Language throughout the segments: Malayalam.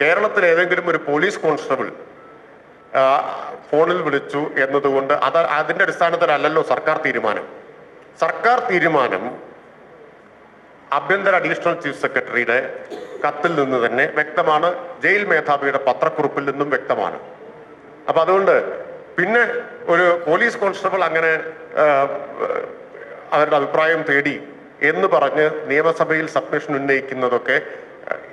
കേരളത്തിൽ ഏതെങ്കിലും ഒരു പോലീസ് കോൺസ്റ്റബിൾ ഫോണിൽ വിളിച്ചു എന്നതുകൊണ്ട് അത് അതിന്റെ അടിസ്ഥാനത്തിലല്ലല്ലോ സർക്കാർ തീരുമാനം. സർക്കാർ തീരുമാനം ആഭ്യന്തര അഡീഷണൽ ചീഫ് സെക്രട്ടറിയുടെ കത്തിൽ നിന്ന് തന്നെ വ്യക്തമാണ്. ജയിൽ മേധാവിയുടെ പത്രക്കുറിപ്പിൽ നിന്നും വ്യക്തമാണ്. അപ്പൊ അതുകൊണ്ട് പിന്നെ ഒരു പോലീസ് കോൺസ്റ്റബിൾ അങ്ങനെ അവരുടെ അഭിപ്രായം തേടി എന്ന് പറഞ്ഞ് നിയമസഭയിൽ സബ്മിഷൻ ഉന്നയിക്കുന്നതൊക്കെ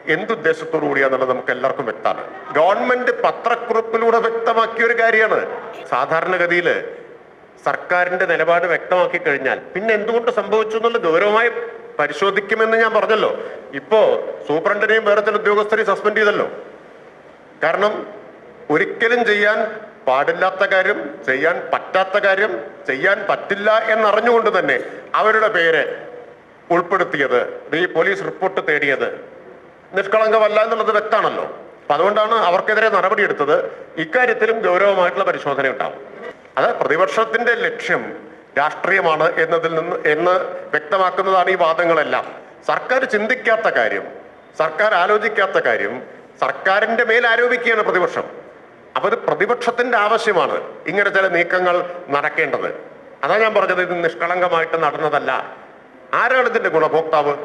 എന്തുദ്ദേശത്തോടു കൂടിയാന്നുള്ളത് നമുക്ക് എല്ലാവർക്കും വ്യക്തമാണ്. ഗവൺമെന്റ് പത്രക്കുറിപ്പിലൂടെ വ്യക്തമാക്കിയ ഒരു കാര്യമാണ്. സാധാരണഗതിയിൽ സർക്കാരിന്റെ നിലപാട് വ്യക്തമാക്കി കഴിഞ്ഞാൽ പിന്നെ എന്തുകൊണ്ട് സംഭവിച്ചു എന്നുള്ള ഗൗരവമായി പരിശോധിക്കുമെന്ന് ഞാൻ പറഞ്ഞല്ലോ. ഇപ്പോ സൂപ്രണ്ടിനെയും വേറെ ചില ഉദ്യോഗസ്ഥരെയും സസ്പെൻഡ് ചെയ്തല്ലോ. കാരണം ഒരിക്കലും ചെയ്യാൻ പാടില്ലാത്ത കാര്യം ചെയ്യാൻ പറ്റാത്ത കാര്യം ചെയ്യാൻ പറ്റില്ല എന്നറിഞ്ഞുകൊണ്ട് തന്നെ അവരുടെ പേര് ഉൾപ്പെടുത്തിയത് ഈ പോലീസ് റിപ്പോർട്ട് തേടിയത് നിഷ്കളങ്കമല്ല എന്നുള്ളത് വ്യക്തമാണല്ലോ. അപ്പൊ അതുകൊണ്ടാണ് അവർക്കെതിരെ നടപടി എടുത്തത് ഇക്കാര്യത്തിലും ഗൗരവമായിട്ടുള്ള പരിശോധന ഉണ്ടാവും. അത് പ്രതിപക്ഷത്തിന്റെ ലക്ഷ്യം രാഷ്ട്രീയമാണ് എന്നതിൽ നിന്ന് എന്ന് വ്യക്തമാക്കുന്നതാണ് ഈ വാദങ്ങളെല്ലാം. സർക്കാർ ചിന്തിക്കാത്ത കാര്യം സർക്കാർ ആലോചിക്കാത്ത കാര്യം സർക്കാരിന്റെ മേൽ ആരോപിക്കുകയാണ് പ്രതിപക്ഷം. അപ്പൊ ഇത് പ്രതിപക്ഷത്തിന്റെ ആവശ്യമാണ് ഇങ്ങനെ ചില നീക്കങ്ങൾ നടക്കേണ്ടത്. അതാ ഞാൻ പറഞ്ഞത് ഇത് നിഷ്കളങ്കമായിട്ട് നടന്നതല്ല. ആരാണ് ഇതിന്റെ ഗുണഭോക്താവ്?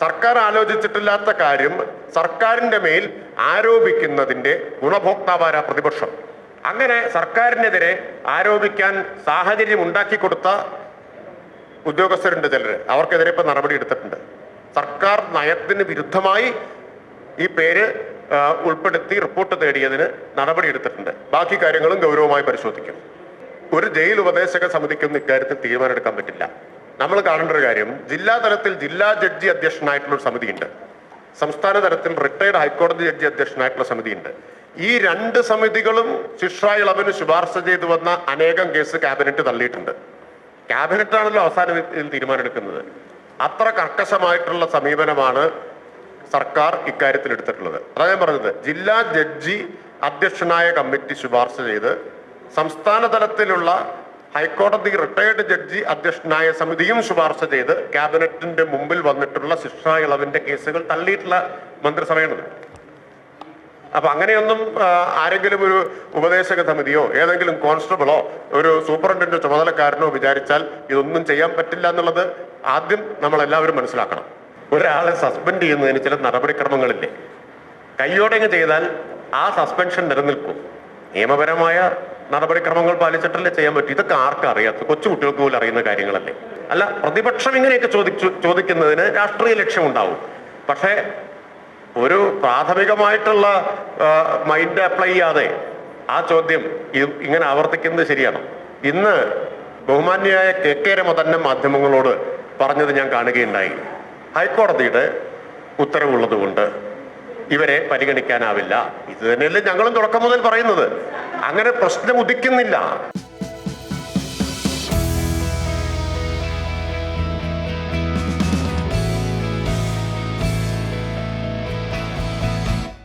സർക്കാർ ആലോചിച്ചിട്ടില്ലാത്ത കാര്യം സർക്കാരിന്റെ മേൽ ആരോപിക്കുന്നതിന്റെ ഗുണഭോക്താവാര പ്രതിപക്ഷം. അങ്ങനെ സർക്കാരിനെതിരെ ആരോപിക്കാൻ സാഹചര്യം ഉണ്ടാക്കി കൊടുത്ത ഉദ്യോഗസ്ഥരുണ്ട് ചിലർ അവർക്കെതിരെ ഇപ്പൊ നടപടി എടുത്തിട്ടുണ്ട്. സർക്കാർ നയത്തിന് വിരുദ്ധമായി ഈ പേര് ഉൾപ്പെടുത്തി റിപ്പോർട്ട് തേടിയതിന് നടപടി എടുത്തിട്ടുണ്ട്. ബാക്കി കാര്യങ്ങളും ഗൗരവമായി പരിശോധിക്കും. ഒരു ജയിൽ ഉപദേശക സമിതിക്കൊന്നും ഇക്കാര്യത്തിൽ തീരുമാനമെടുക്കാൻ പറ്റില്ല. നമ്മൾ കാണേണ്ട ഒരു കാര്യം ജില്ലാ തലത്തിൽ ജില്ലാ ജഡ്ജി അധ്യക്ഷനായിട്ടുള്ള ഒരു സമിതിയുണ്ട്. സംസ്ഥാന തലത്തിൽ റിട്ടയർഡ് ഹൈക്കോടതി ജഡ്ജി അധ്യക്ഷനായിട്ടുള്ള സമിതിയുണ്ട്. ഈ രണ്ട് സമിതികളും ശിക്ഷ ഇളവിന് ശുപാർശ ചെയ്തു വന്ന അനേകം കേസ് ക്യാബിനറ്റ് തള്ളിയിട്ടുണ്ട്. ക്യാബിനറ്റാണല്ലോ അവസാനം ഇതിൽ തീരുമാനമെടുക്കുന്നത്. അത്ര കർക്കശമായിട്ടുള്ള സമീപനമാണ് സർക്കാർ ഇക്കാര്യത്തിൽ എടുത്തിട്ടുള്ളത്. അതാ ഞാൻ പറഞ്ഞത് ജില്ലാ ജഡ്ജി അധ്യക്ഷനായ കമ്മിറ്റി ശുപാർശ ചെയ്ത് സംസ്ഥാന തലത്തിലുള്ള ഹൈക്കോടതി റിട്ടയർഡ് ജഡ്ജി അധ്യക്ഷനായ സമിതിയും ശുപാർശ ചെയ്ത് ക്യാബിനറ്റിന്റെ മുമ്പിൽ വന്നിട്ടുള്ള ശിക്ഷാ ഇളവിന്റെ കേസുകൾ തള്ളിയിട്ടുള്ള മന്ത്രിസഭയാണ് അപ്പൊ അങ്ങനെയൊന്നും ആരെങ്കിലും ഒരു ഉപദേശക സമിതിയോ ഏതെങ്കിലും കോൺസ്റ്റബിളോ ഒരു സൂപ്രണ്ടിന്റെ ചുമതലക്കാരനോ വിചാരിച്ചാൽ ഇതൊന്നും ചെയ്യാൻ പറ്റില്ല എന്നുള്ളത് ആദ്യം നമ്മൾ എല്ലാവരും മനസ്സിലാക്കണം. ഒരാളെ സസ്പെൻഡ് ചെയ്യുന്നതിന് ചില നടപടിക്രമങ്ങളില്ലേ? കയ്യോടെങ്ങ് ചെയ്താൽ ആ സസ്പെൻഷൻ നിലനിൽക്കും. നിയമപരമായ നടപടിക്രമങ്ങൾ പാലിച്ചിട്ടല്ലേ ചെയ്യാൻ പറ്റും? ഇതൊക്കെ ആർക്കും അറിയാത്ത കൊച്ചു കുട്ടികൾക്ക് പോലും അറിയുന്ന കാര്യങ്ങളല്ലേ? അല്ല പ്രതിപക്ഷം ഇങ്ങനെയൊക്കെ ചോദിച്ചു ചോദിക്കുന്നതിന് രാഷ്ട്രീയ ലക്ഷ്യം ഉണ്ടാവും പക്ഷേ ഒരു പ്രാഥമികമായിട്ടുള്ള മൈൻഡ് അപ്ലൈ ചെയ്യാതെ ആ ചോദ്യം ഇങ്ങനെ ആവർത്തിക്കുന്നത് ശരിയാണ്. ഇന്ന് ബഹുമാന്യായ കെ കെ രമ തന്നെ മാധ്യമങ്ങളോട് പറഞ്ഞത് ഞാൻ കാണുകയുണ്ടായി. ഹൈക്കോടതിയുടെ ഉത്തരവുള്ളതുകൊണ്ട് ഇവരെ പരിഗണിക്കാനാവില്ല. ഇത് തന്നെയല്ലേ ഞങ്ങളും തുടക്കം മുതൽ പറയുന്നത്. അങ്ങനെ പ്രശ്നം ഉദിക്കുന്നില്ല.